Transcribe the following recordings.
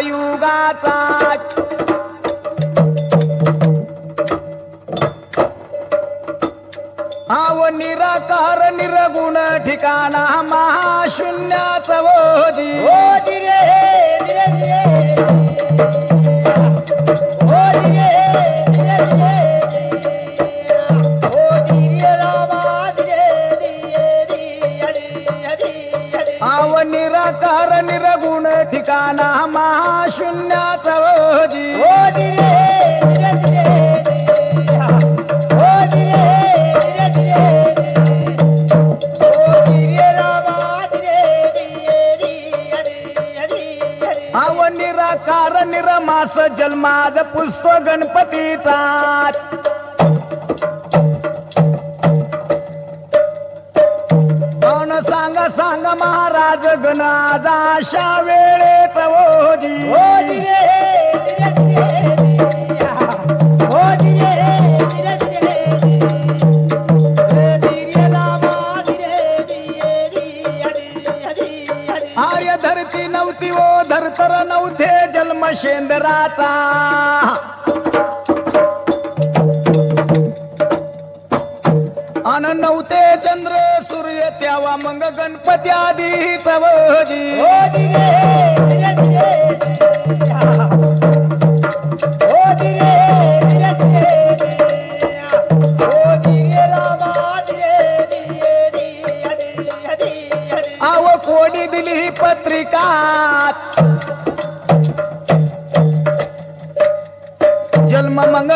युगाचा आव निराकार निरगुण ठिकाणा महाशून्याचा ओधी. ठिकाणा महाशून्याचा ओजी हो दिले निराकार निरमास जन्माद पुसतो गणपतीचा. शेंदराचा. अन नव्हते चंद्र सूर्य त्यावा मग गणपती आधी सवजी. हो,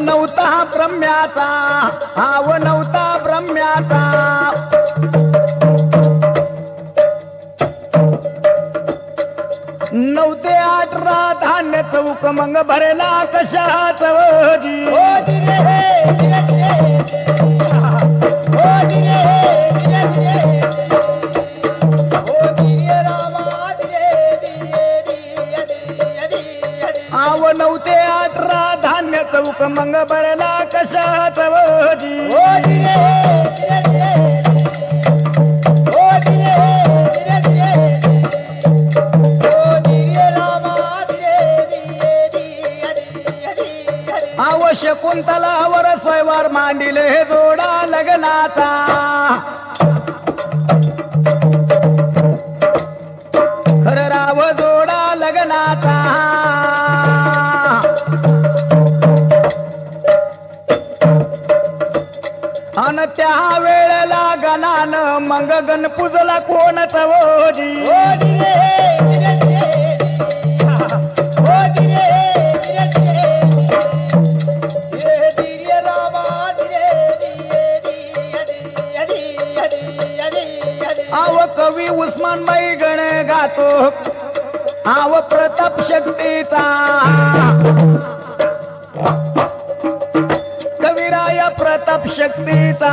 नव्हता ब्रम्याचा हाव नव्हता ब्रम्याचा नऊ ते अठरा धान्य चौक मग भरेला कशा हो Barana, barana. अंग गण पुजला कोणाचा ओजी आव कवी उस्मान बाई गण गातो. आव प्रताप शक्तीचा कविराय प्रताप शक्तीचा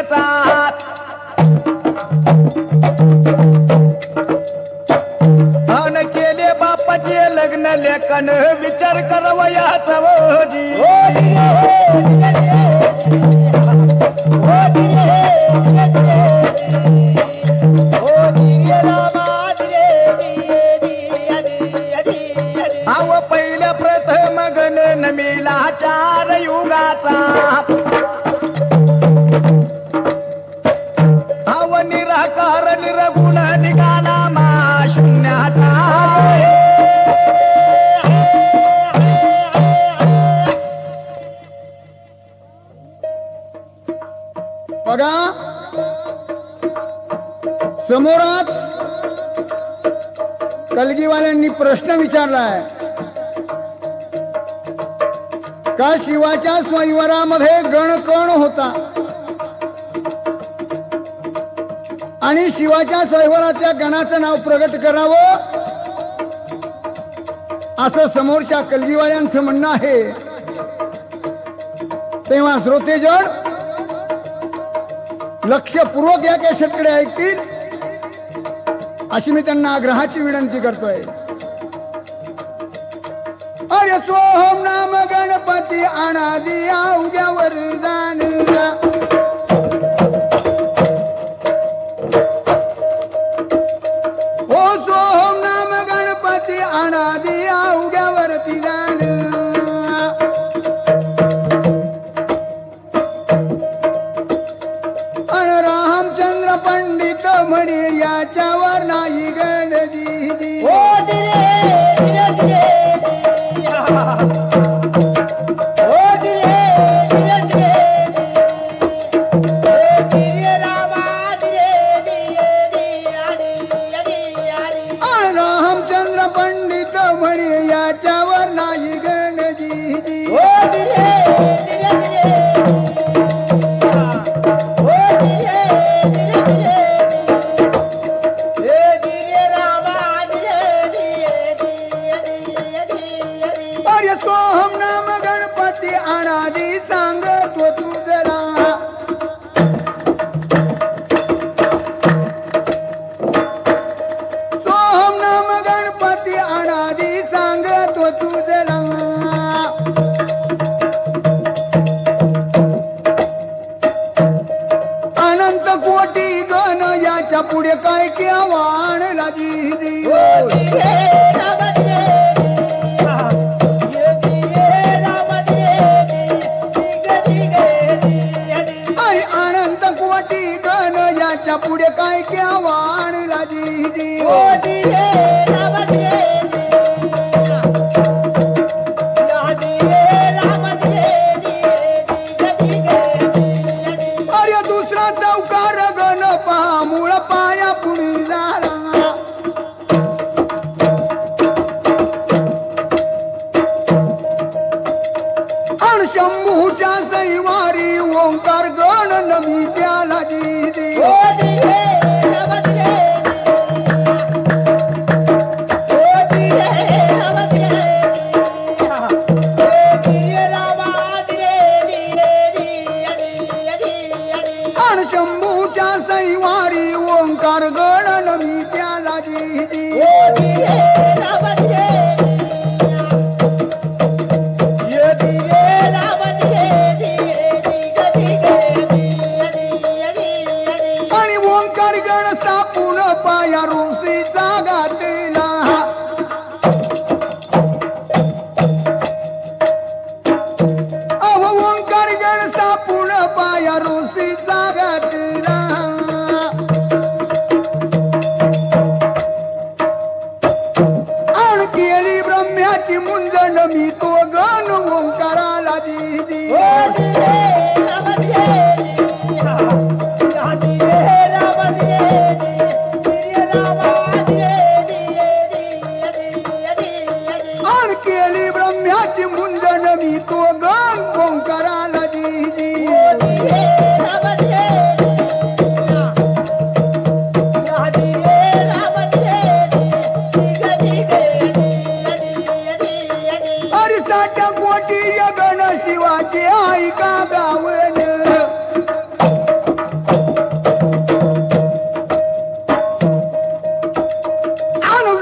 कोणाचा हात केले बापाचे लग्न लेखन विचार करवयाचा समोरच कलगीवाल्यांनी प्रश्न विचारलाय. का शिवाच्या स्वयंवरामध्ये गणकण होता? आणि शिवाच्या स्वयंवरातल्या गणाचं नाव प्रगट करावं? असं समोरच्या कलगीवाल्यांचं म्हणणं आहे. तेव्हा श्रोतेजड लक्षपूर्वक या काही ऐकतील अशी मी त्यांना आग्रहाची विनंती करतोय. अरे सोहम नाम गणपती आणा दिया उद्यावर जाणीला ಸರಿ को हम नाम गणपति आराधी सांग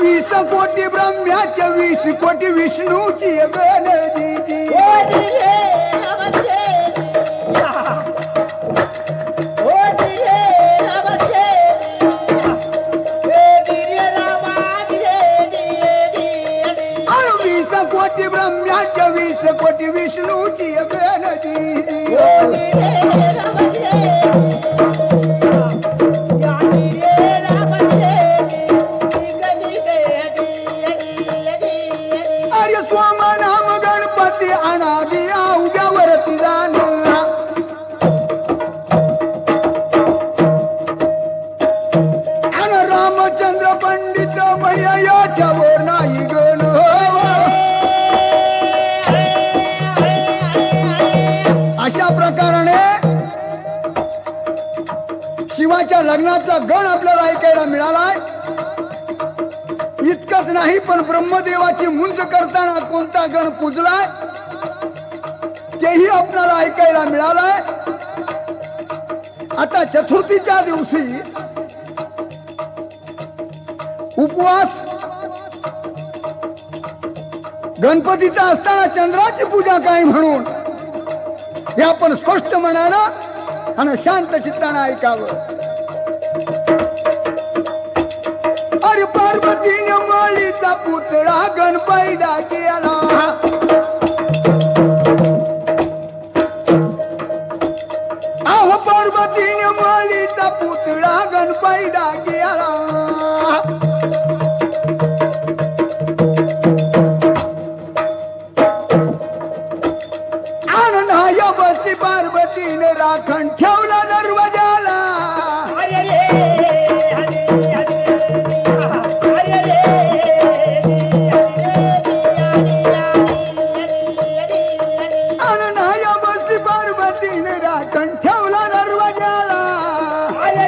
वीस कोटी ब्रह्म्याच्या वीस कोटी विष्णूची गणदिजी वीस कोटी ब्रह्म्याच्या वीस कोटी विष्णूची गणदिजी हो, हो. one आपण ब्रह्मदेवाची मुंज करताना कोणता गण पूजलाय? तेही आपल्याला ऐकायला मिळालाय. आता चतुर्थीच्या दिवशी उपवास गणपतीचा असताना चंद्राची पूजा काय म्हणून? हे आपण स्पष्ट म्हणानं आणि शांत चित्तानं ऐकावं. पार्वतीने माळीचा पुतळा गणपैदा केला अहो पार्वतीने माळीचा पुतळा गणपैदा केला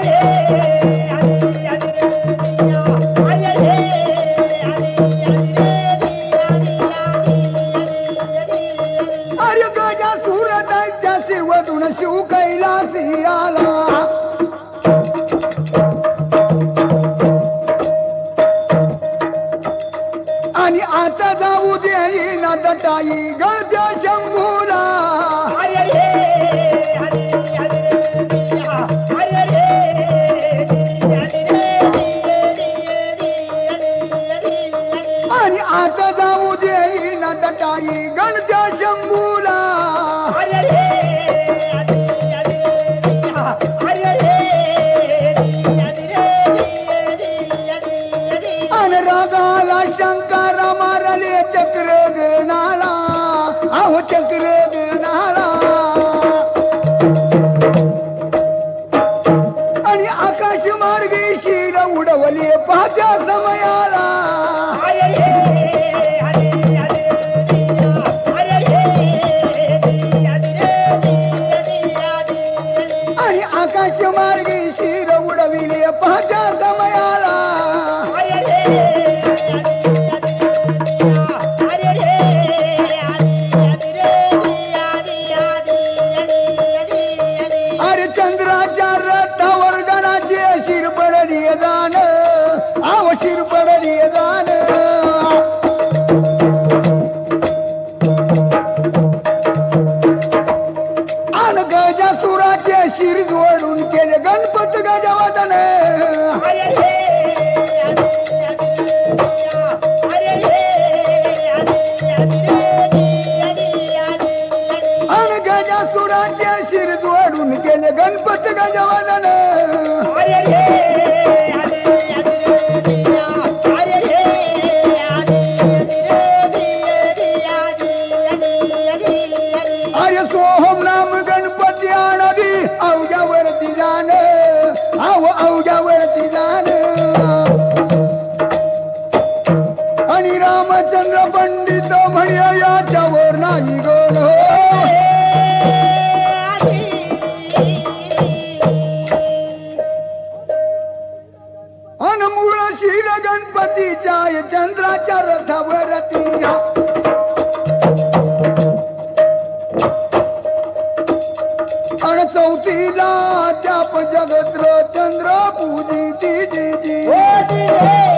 रे బాధ్యత సమయాలా ओम नाम गणपती आणवी अवघ्यावरती जाण. आव अवघ्यावरती जाण. आणि रामचंद्र पंडित म्हणे याच्यावर नाही गोल. अन मूळ शिर गणपतीच्या चंद्राच्या रथावरती चौथीला त्याप जगत्र चंद्र पूजी हो, ती जी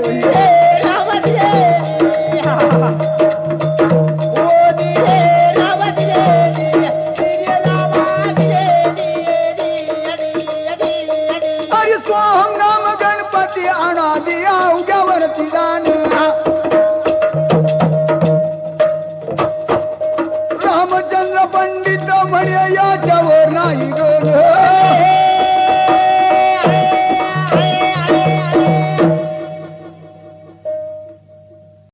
Yeah.